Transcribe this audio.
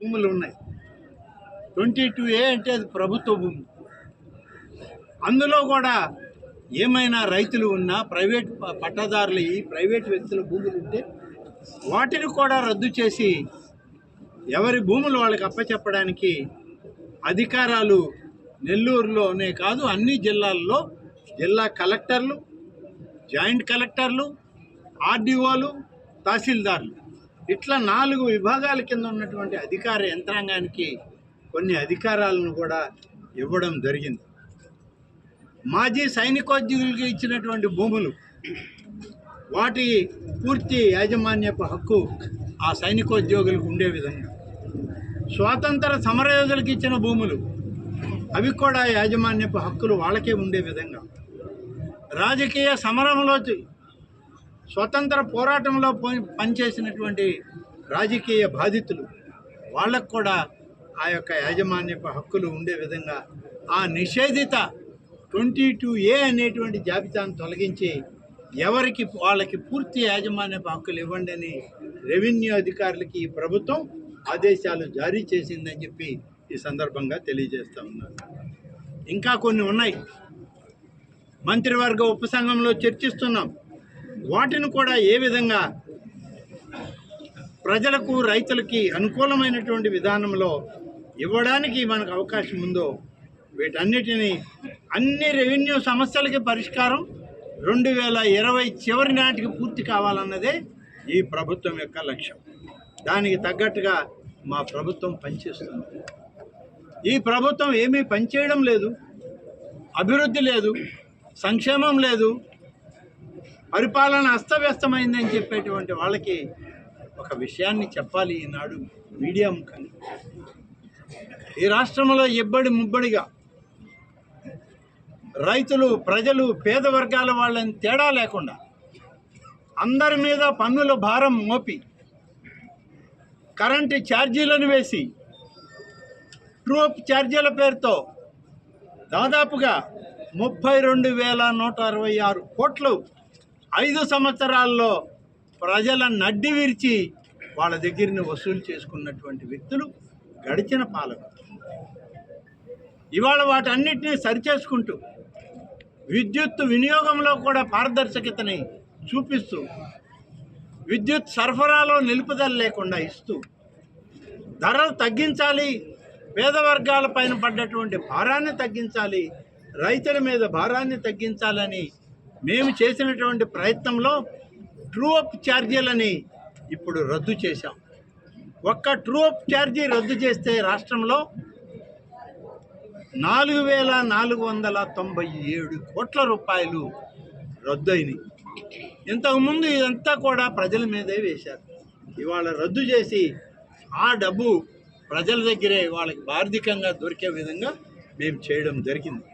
భూములు ఉన్నాయి twenty two ఏ అంటే అది ప్రభుత్వ భూమి. అందులో కూడా ఏమైనా రైతులు ఉన్నా ప్రైవేట్ ప- ఈ ప్రైవేట్ వ్యక్తుల భూములు ఉంటే వాటిని కూడా రద్దు చేసి ఎవరి భూములు వాళ్ళకి అప్పచెప్పడానికి అధికారాలు నెల్లూరులోనే కాదు అన్ని జిల్లాల్లో జిల్లా కలెక్టర్లు జాయింట్ కలెక్టర్లు ఆర్డీఓలు తహసీల్దార్లు. ఇట్లా నాలుగు విభాగాల కింద ఉన్నటువంటి అధికార యంత్రాంగానికి కొన్ని అధికారాలను కూడా ఇవ్వడం జరిగింది. మాజీ సైనికోద్యోగులకి ఇచ్చినటువంటి భూములు వాటి పూర్తి యాజమాన్యపు హక్కు ఆ సైనికోద్యోగులకు ఉండే విధంగా. స్వాతంత్ర సమరయోధులకు ఇచ్చిన భూములు అవి కూడా యాజమాన్యపు హక్కులు వాళ్ళకే ఉండే విధంగా. రాజకీయ సమరంలో స్వతంత్ర పోరాటంలో పో- పనిచేసినటువంటి రాజకీయ బాధితులు వాళ్ళకు కూడా ఆ యొక్క యాజమాన్యపు హక్కులు ఉండే విధంగా ఆ నిషేధిత ట్వంటీ టూ ఏ అనేటువంటి జాబితాను తొలగించి ఎవరికి వాళ్ళకి పూర్తి యాజమాన్యపు హక్కులు ఇవ్వండి అని రెవెన్యూ అధికారులకి ఈ ప్రభుత్వం ఆదేశాలు జారీ చేసిందని చెప్పి ఈ సందర్భంగా తెలియజేస్తా ఉన్నారు ఇంకా కొన్ని ఉన్నాయి. మంత్రివర్గ ఉపసంఘంలో చర్చిస్తున్నాం. వాటిని కూడా ఏ విధంగా ప్రజలకు రైతులకి అనుకూలమైనటువంటి విధానంలో ఇవ్వడానికి మనకు అవకాశం ఉందో వీటన్నిటినీ అన్ని రెవెన్యూ సమస్యలకి పరిష్కారం రెండు వేల ఇరవై చివరి నాటికి పూర్తి కావాలన్నదే ఈ ప్రభుత్వం యొక్క లక్ష్యం. దానికి తగ్గట్టుగా మా ప్రభుత్వం పనిచేస్తుంది. ఈ ప్రభుత్వం ఏమీ పనిచేయడం లేదు. అభివృద్ధి లేదు. సంక్షేమం లేదు. పరిపాలన అస్తవ్యస్తమైందని చెప్పేటువంటి వాళ్ళకి ఒక విషయాన్ని చెప్పాలి ఈనాడు మీడియా ముఖంగా ఈ రాష్ట్రంలో ఇబ్బడి ముబ్బడిగా రైతులు ప్రజలు పేద వర్గాల వాళ్ళని తేడా లేకుండా అందరి మీద పన్నుల భారం మోపి కరెంటు ఛార్జీలను వేసి ట్రూప్ ఛార్జీల పేరుతో దాదాపుగా ముప్పై రెండు వేల నూట అరవై ఆరు కోట్లు ఐదు సంవత్సరాల్లో ప్రజల నడ్డి విరిచి వాళ్ళ దగ్గరని వసూలు చేసుకున్నటువంటి వ్యక్తులు గడిచిన పాలకులు. ఇవాళ వాటన్నిటినీ సరిచేసుకుంటూ విద్యుత్ వినియోగంలో కూడా పారదర్శకతని చూపిస్తూ విద్యుత్ సరఫరాలో నిలుపుదల లేకుండా ఇస్తూ ధరలు తగ్గించాలి పేద వర్గాల పైన పడ్డటువంటి భారాన్ని తగ్గించాలి రైతుల మీద భారాన్ని తగ్గించాలని మేము చేసినటువంటి ప్రయత్నంలో ట్రూ అప్ ఛార్జీలని ఇప్పుడు రద్దు చేశాం. ఒక్క ట్రూ అప్ ఛార్జీ రద్దు చేస్తే రాష్ట్రంలో నాలుగు వేల నాలుగు వందల తొంభై ఏడు కోట్ల రూపాయలు రద్దయినాయి. ఇంతకుముందు ఇదంతా కూడా ప్రజల మీదే వేశారు. ఇవాళ రద్దు చేసి ఆ డబ్బు ప్రజల దగ్గరే వాళ్ళకి ఆర్థికంగా దొరికే విధంగా మేము చేయడం జరిగింది.